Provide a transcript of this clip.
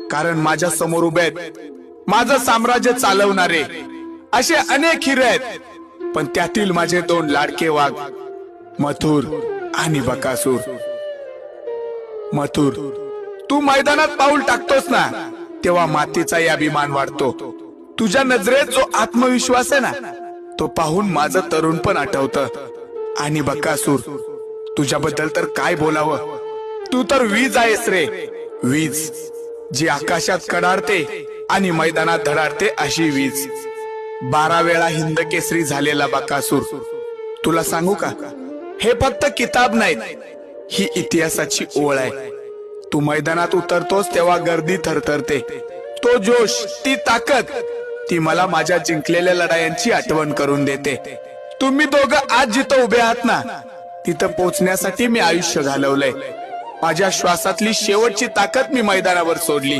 कारण माझ्यासमोर उभे आहेत. माझं साम्राज्य चालवणारे असे अनेक हिरे आहेत. पण त्यातील माझे दोन लाडके वाघ मथुर आणि बकासूर. मथुर तू मैदानात पाऊल टाकतोस ना तेव्हा मातीचाही अभिमान वाढतो. तुझ्या नजरेत जो आत्मविश्वास आहे ना तो पाहून माझं तरुण पण आठवत. आणि बकासूर तुझ्याबद्दल तर काय बोलावं? तू तर वीज आहेस रे. वीज. जी आकाशात कडाडते आणि मैदानात धडाडते अशी वीज. बारा वेळा हिंद केसरी झालेला बकासूर. तुला सांगू का? हे फक्त किताब नाहीत. ही इतिहासाची ओळ आहे. तू मैदानात उतरतोस तेव्हा गर्दी थरथरते. तो जोश ती ताकद ती मला माझ्या जिंकलेल्या लढायांची आठवण करून देते. तुम्ही दोघं आज जिथं उभे आहात ना तिथं पोहोचण्यासाठी मी आयुष्य घालवलंय. माझ्या श्वासातली शेवटची ताकद मी मैदानावर सोडली.